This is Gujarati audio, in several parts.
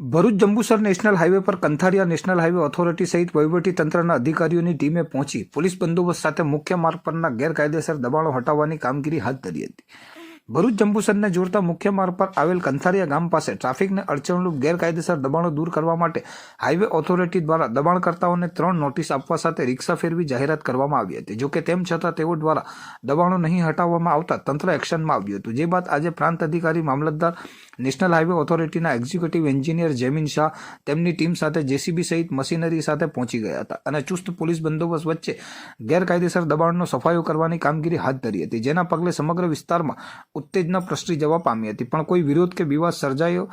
ભરૂચ જંબુસર નેશનલ હાઈવે પર કંથારિયા નેશનલ હાઈવે ઓથોરિટી સહિત વહીવટી તંત્રના અધિકારીઓની ટીમે પહોંચી પોલીસ બંદોબસ્ત સાથે મુખ્ય માર્ગ પરના ગેરકાયદેસર દબાણો હટાવવાની કામગીરી હાથ ધરી હતી. ભરૂચ જંબુસરને જોડતા મુખ્ય માર્ગ પર આવેલ કંથારિયા ગામ પાસે ટ્રાફિકને અડચણરૂપ ગેરકાયદેસર દબાણો દૂર કરવા માટે હાઈવે ઓથોરિટી દ્વારા દબાણકર્તાઓને ત્રણ નોટિસ આપવા સાથે રિક્ષા ફેરવી જાહેરાત કરવામાં આવી હતી. જોકે તેમ છતાં તેઓ દ્વારા દબાણો નહીં હટાવવામાં આવતા તંત્ર એક્શનમાં આવ્યું હતું. જે બાદ આજે પ્રાંત અધિકારી, મામલતદાર નેશનલ હાઈવે ઓથોરિટીના એક્ઝિક્યુટિવ એન્જિનિયર જેમિન શાહ તેમની ટીમ સાથે જેસીબી સહિત મશીનરી સાથે પહોંચી ગયા હતા અને ચુસ્ત પોલીસ બંદોબસ્ત વચ્ચે ગેરકાયદેસર દબાણનો સફાયો કરવાની કામગીરી હાથ ધરી હતી. જેના પગલે સમગ્ર વિસ્તારમાં ઉત્તેજના પ્રસરી જવા પામી હતી. પણ કોઈ વિરોધ કે વિવાદ સર્જાયો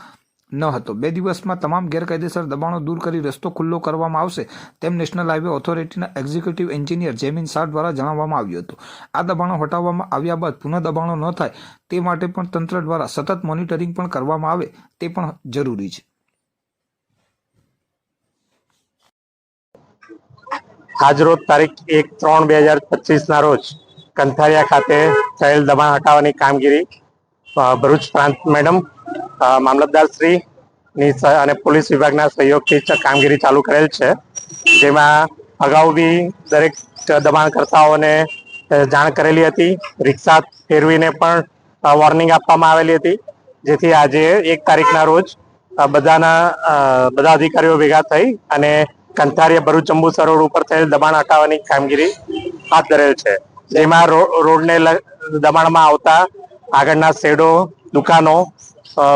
ન હતો. બે દિવસમાં તમામ ગેરકાયદેસર દબાણો દૂર કરી રસ્તો ખુલ્લો કરવામાં આવશે તેમ નેશનલ હાઈવે ઓથોરિટીના એક્ઝિક્યુટિવ એન્જિનિયર જેમિન શાહ દ્વારા જણાવવામાં આવ્યું હતું. આ દબાણો હટાવવામાં આવ્યા બાદ પુનઃ દબાણો ન થાય તે માટે પણ તંત્ર દ્વારા સતત મોનિટરિંગ પણ કરવામાં આવે તે પણ જરૂરી છે. આજરોજ તારીખ એક ત્રણ બે હજાર પચીસ ના રોજ કંથારિયા ખાતે થયેલ દબાણ હટાવવાની કામગીરી ભરૂચ પ્રાંત મેડમ મામલતદાર શ્રી, ની અને પોલીસ વિભાગના સહયોગથી કામગીરી ચાલુ કરેલ છે. જેમાં અગાઉ બી દરેક દબાણકર્તાઓને જાણ કરેલી હતી. રિક્ષા ફેરવીને પણ વોર્નિંગ આપવામાં આવેલી હતી. જેથી આજે એક તારીખના રોજ બધાના બધા અધિકારીઓ ભેગા થઈ અને કંથારિયા ભરૂચ જંબુ રોડ ઉપર થયેલ દબાણ હટાવવાની કામગીરી હાથ ધરેલ છે. જેમાં રોડને દબાણમાં આવતા આગળના શેડો દુકાનો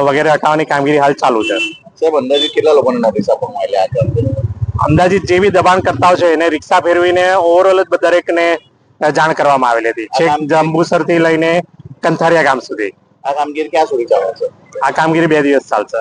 વગેરે હટાવવાની કામગીરી હાલ ચાલુ છે. સાહેબ અંદાજે કેટલા લોકોને નોટિસ આપવામાં આવેલી આ અંદાજિત જે બી દબાણ કરતા છે એને રિક્ષા ફેરવીને ઓવરઓલ જ દરેકને જાણ કરવામાં આવેલી હતી. છેક જંબુસરથી લઈને કંથારિયા ગામ સુધી. આ કામગીરી ક્યાં સુધી ચાલે છે? આ કામગીરી બે દિવસ ચાલશે.